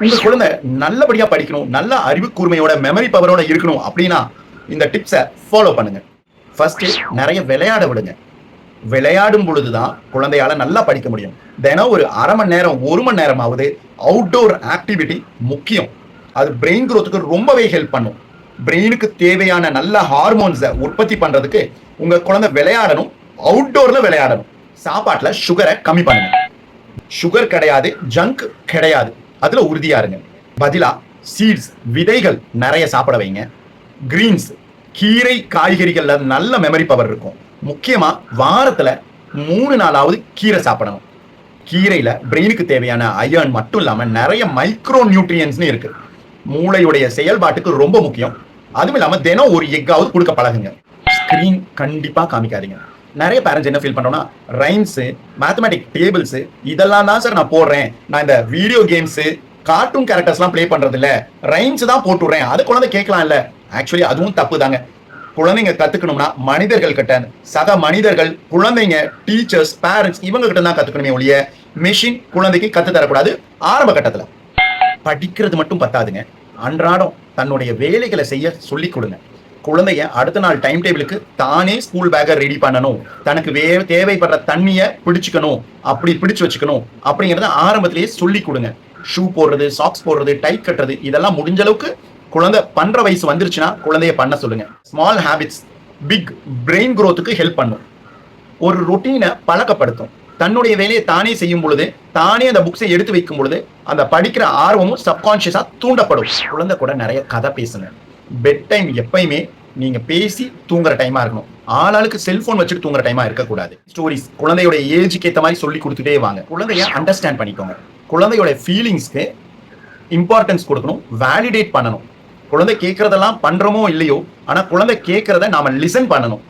உங்க குழந்தை நல்லபடியா படிக்கணும் நல்ல அறிவு கூர்மையோட மெமரி பவரோட இருக்கணும் அப்படின்னா இந்த டிப்ஸை ஃபாலோ பண்ணுங்க. ஃபர்ஸ்ட் நிறைய விளையாட விடுங்க. விளையாடும் பொழுதுதான் குழந்தையால நல்லா படிக்க முடியும். தினம் ஒரு அரை மணி நேரம் ஒரு மணி நேரமாவது அவுட்டோர் ஆக்டிவிட்டி முக்கியம். அது பிரெயின் க்ரோத்துக்கு ரொம்பவே ஹெல்ப் பண்ணும். பிரெயினுக்கு தேவையான நல்ல ஹார்மோன்ஸை உற்பத்தி பண்றதுக்கு உங்க குழந்தை விளையாடணும் அவுட்டோர்ல விளையாடணும். சாப்பாட்டில் சுகரை கம்மி பண்ணுங்க. சுகர் கிடையாது ஜங்க் கிடையாது. அதுல உறுதியா இருங்க. பதிலா சீட்ஸ் விதைகள் நிறைய சாப்பிட வைங்க. கிரீன்ஸ் கீரை காய்கறிகள்ல நல்ல மெமரி பவர் இருக்கும். முக்கியமா வாரத்துல மூணு நாளாவது கீரை சாப்பிடணும். கீரையில பிரெயினுக்கு தேவையான அயர்ன் மட்டும் இல்லாம நிறைய மைக்ரோ நியூட்ரியன்ஸ்னு இருக்கு. மூளையுடைய செயல்பாட்டுக்கு ரொம்ப முக்கியம். அதுவும் இல்லாம தினம் ஒரு எக்காவது கொடுக்க பழகுங்க. ஸ்கிரீன் கண்டிப்பா காமிக்காதீங்க. நிறைய பேரண்ட்ஸ் என்ன ஃபீல் பண்றோம்னா ரைம்ஸு மேத்தமெட்டிக் டேபிள்ஸு இதெல்லாம் தான் சார் நான் போடுறேன். நான் இந்த வீடியோ கேம்ஸு கார்ட்டூன் கேரக்டர்ஸ்லாம் ப்ளே பண்ணுறது இல்லை ரைம்ஸ் தான் போட்டு விடுறேன். அது குழந்தை கேட்கலாம் இல்லை ஆக்சுவலி அதுவும் தப்பு தாங்க. குழந்தைங்க கத்துக்கணும்னா மனிதர்கள் கிட்ட சக மனிதர்கள் குழந்தைங்க டீச்சர்ஸ் பேரண்ட்ஸ் இவங்க கிட்ட தான் கத்துக்கணுமே ஒழிய மெஷின் குழந்தைக்கு கத்து தரக்கூடாது ஆரம்ப கட்டத்துல. படிக்கிறது மட்டும் பத்தாதுங்க. அன்றாடம் தன்னுடைய வேலைகளை செய்ய சொல்லி கொடுங்க. குழந்தைய அடுத்த நாள் டைம் டேபிளுக்கு தானே ஸ்கூல் பேக்கை ரெடி பண்ணணும். தனக்கு வே தேவைப்படுற தண்ணியை பிடிச்சிக்கணும். அப்படி பிடிச்சு வச்சுக்கணும். அப்படிங்கிறத ஆரம்பத்திலேயே சொல்லி கொடுங்க. ஷூ போடுறது சாக்ஸ் போடுறது டைட் கட்டுறது இதெல்லாம் முடிஞ்ச அளவுக்கு குழந்தை பண்ற வயசு வந்துருச்சுன்னா குழந்தைய பண்ண சொல்லுங்க. ஸ்மால் ஹேபிட்ஸ் பிக் பிரெயின் குரோத்துக்கு ஹெல்ப் பண்ணும். ஒரு ரொட்டீனை பழக்கப்படுத்தும். தன்னுடைய வேலையை தானே செய்யும் பொழுது தானே அந்த புக்ஸை எடுத்து வைக்கும் பொழுது அந்த படிக்கிற ஆர்வமும் சப்கான்சியஸா தூண்டப்படும். குழந்தை கூட நிறைய கதை பேசுங்க. பெட் டைம் எப்பயுமே நீங்க பேசி தூங்குற டைமா இருக்கணும். ஆளாளுக்கு செல்போன் வச்சுட்டு தூங்குற டைமா இருக்கக்கூடாது. ஸ்டோரிஸ் குழந்தையோட ஏஜுக்கு ஏத்த மாதிரி சொல்லி கொடுத்துட்டே வாங்க. குழந்தைய அண்டர்ஸ்டாண்ட் பண்ணிக்கோங்க. குழந்தையோட ஃபீலிங்ஸ்க்கு இம்பார்ட்டன்ஸ் கொடுக்கணும் வேலிடேட் பண்ணணும். குழந்தை கேட்கறதெல்லாம் பண்றோமோ இல்லையோ ஆனா குழந்தை கேட்கறத நாம லிசன் பண்ணணும்.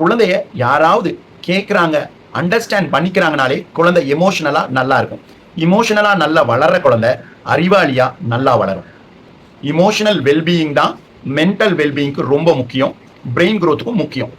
குழந்தைய யாராவது கேட்குறாங்க அண்டர்ஸ்டாண்ட் பண்ணிக்கிறாங்கனாலே குழந்தை எமோஷனலா நல்லா இருக்கும். இமோஷனலா நல்லா வளர்ற குழந்தை அறிவாளியா நல்லா வளரும். இமோஷனல் வெல்பீயிங் தான் மென்டல் வெல்பீயிங்க்கு ரொம்ப முக்கியம். பிரெயின் க்ரோத்துக்கும் முக்கியம்.